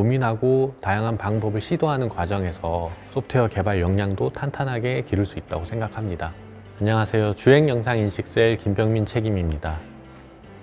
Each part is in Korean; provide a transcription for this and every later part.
고민하고 다양한 방법을 시도하는 과정에서 소프트웨어 개발 역량도 탄탄하게 기를 수 있다고 생각합니다. 안녕하세요. 주행 영상 인식 셀 김병민 책임입니다.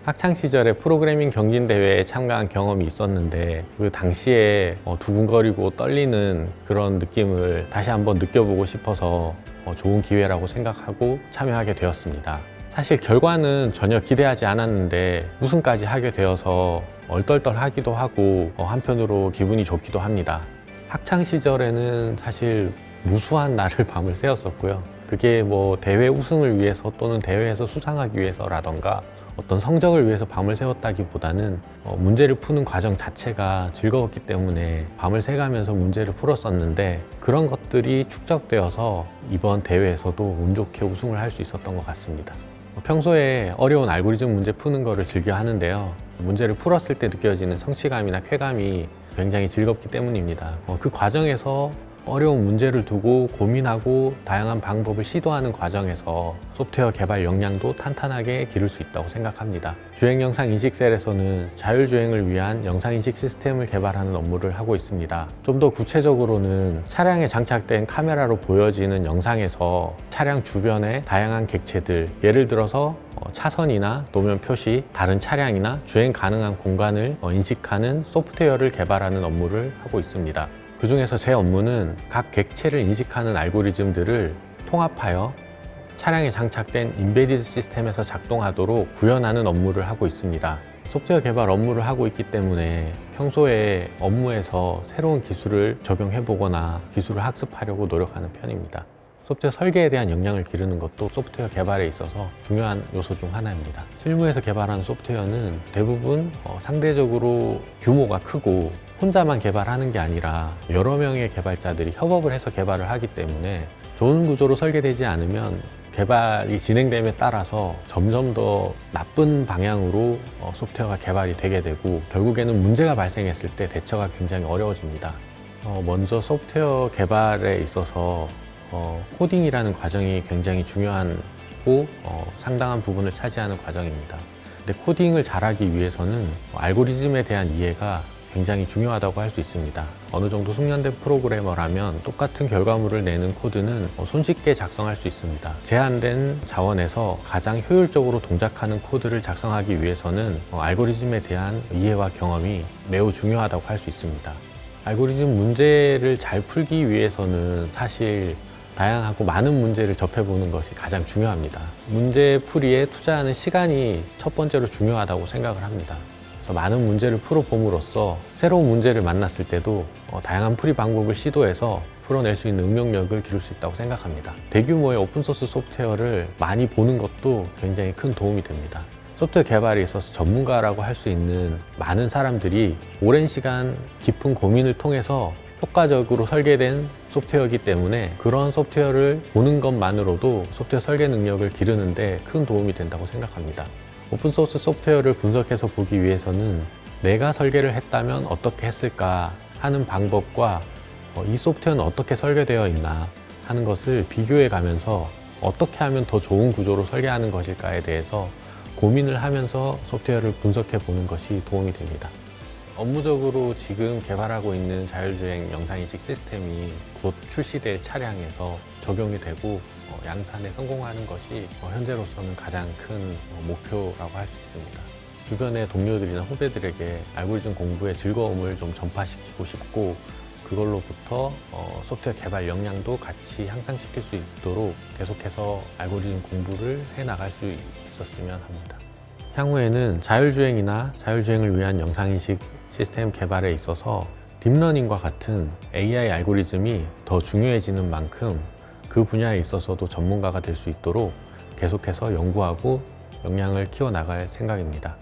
학창 시절에 프로그래밍 경진 대회에 참가한 경험이 있었는데 그 당시에 어, 두근거리고 떨리는 그런 느낌을 다시 한번 느껴보고 싶어서 어, 좋은 기회라고 생각하고 참여하게 되었습니다. 사실 결과는 전혀 기대하지 않았는데 우승까지 하게 되어서 얼떨떨하기도 하고 어, 한편으로 기분이 좋기도 합니다. 학창 시절에는 사실 무수한 날을 밤을 새웠었고요. 그게 뭐 대회 우승을 위해서 또는 대회에서 수상하기 위해서라던가 어떤 성적을 위해서 밤을 새웠다기보다는 어, 문제를 푸는 과정 자체가 즐거웠기 때문에 밤을 새가면서 문제를 풀었었는데 그런 것들이 축적되어서 이번 대회에서도 운 좋게 우승을 할 수 있었던 것 같습니다. 어, 평소에 어려운 알고리즘 문제 푸는 거를 즐겨 하는데요. 문제를 풀었을 때 느껴지는 성취감이나 쾌감이 굉장히 즐겁기 때문입니다. 어, 그 과정에서 어려운 문제를 두고 고민하고 다양한 방법을 시도하는 과정에서 소프트웨어 개발 역량도 탄탄하게 기를 수 있다고 생각합니다. 주행 영상 인식 셀에서는 자율주행을 위한 영상 인식 시스템을 개발하는 업무를 하고 있습니다. 좀 더 구체적으로는 차량에 장착된 카메라로 보여지는 영상에서 차량 주변의 다양한 객체들, 예를 들어서 어, 차선이나 도면 표시, 다른 차량이나 주행 가능한 공간을 어, 인식하는 소프트웨어를 개발하는 업무를 하고 있습니다. 그 중에서 제 업무는 각 객체를 인식하는 알고리즘들을 통합하여 차량에 장착된 인베디드 시스템에서 작동하도록 구현하는 업무를 하고 있습니다. 소프트웨어 개발 업무를 하고 있기 때문에 평소에 업무에서 새로운 기술을 적용해 보거나 기술을 학습하려고 노력하는 편입니다. 소프트웨어 설계에 대한 역량을 기르는 것도 소프트웨어 개발에 있어서 중요한 요소 중 하나입니다. 실무에서 개발하는 소프트웨어는 대부분 어, 상대적으로 규모가 크고 혼자만 개발하는 게 아니라 여러 명의 개발자들이 협업을 해서 개발을 하기 때문에 좋은 구조로 설계되지 않으면 개발이 진행됨에 따라서 점점 더 나쁜 방향으로 어, 소프트웨어가 개발이 되게 되고 결국에는 문제가 발생했을 때 대처가 굉장히 어려워집니다. 어, 먼저 소프트웨어 개발에 있어서 어, 코딩이라는 과정이 굉장히 중요하고 어, 상당한 부분을 차지하는 과정입니다. 근데 코딩을 잘하기 위해서는 알고리즘에 대한 이해가 굉장히 중요하다고 할 수 있습니다. 어느 정도 숙련된 프로그래머라면 똑같은 결과물을 내는 코드는 어, 손쉽게 작성할 수 있습니다. 제한된 자원에서 가장 효율적으로 동작하는 코드를 작성하기 위해서는 어, 알고리즘에 대한 이해와 경험이 매우 중요하다고 할 수 있습니다. 알고리즘 문제를 잘 풀기 위해서는 사실 다양하고 많은 문제를 접해보는 것이 가장 중요합니다. 문제 풀이에 투자하는 시간이 첫 번째로 중요하다고 생각을 합니다. 그래서 많은 문제를 풀어봄으로써 새로운 문제를 만났을 때도 어, 다양한 풀이 방법을 시도해서 풀어낼 수 있는 응용력을 기를 수 있다고 생각합니다. 대규모의 오픈소스 소프트웨어를 많이 보는 것도 굉장히 큰 도움이 됩니다. 소프트웨어 개발에 있어서 전문가라고 할 수 있는 많은 사람들이 오랜 시간 깊은 고민을 통해서 효과적으로 설계된 소프트웨어이기 때문에 그런 소프트웨어를 보는 것만으로도 소프트웨어 설계 능력을 기르는데 큰 도움이 된다고 생각합니다. 오픈소스 소프트웨어를 분석해서 보기 위해서는 내가 설계를 했다면 어떻게 했을까 하는 방법과 어, 이 소프트웨어는 어떻게 설계되어 있나 하는 것을 비교해 가면서 어떻게 하면 더 좋은 구조로 설계하는 것일까에 대해서 고민을 하면서 소프트웨어를 분석해 보는 것이 도움이 됩니다. 업무적으로 지금 개발하고 있는 자율주행 영상인식 시스템이 곧 출시될 차량에서 적용이 되고 어, 양산에 성공하는 것이 어, 현재로서는 가장 큰 어, 목표라고 할 수 있습니다. 주변의 동료들이나 후배들에게 알고리즘 공부의 즐거움을 좀 전파시키고 싶고 그걸로부터 어, 소프트웨어 개발 역량도 같이 향상시킬 수 있도록 계속해서 알고리즘 공부를 해 나갈 수 있었으면 합니다. 향후에는 자율주행이나 자율주행을 위한 영상인식 시스템 개발에 있어서 딥러닝과 같은 AI 알고리즘이 더 중요해지는 만큼 그 분야에 있어서도 전문가가 될 수 있도록 계속해서 연구하고 역량을 키워나갈 생각입니다.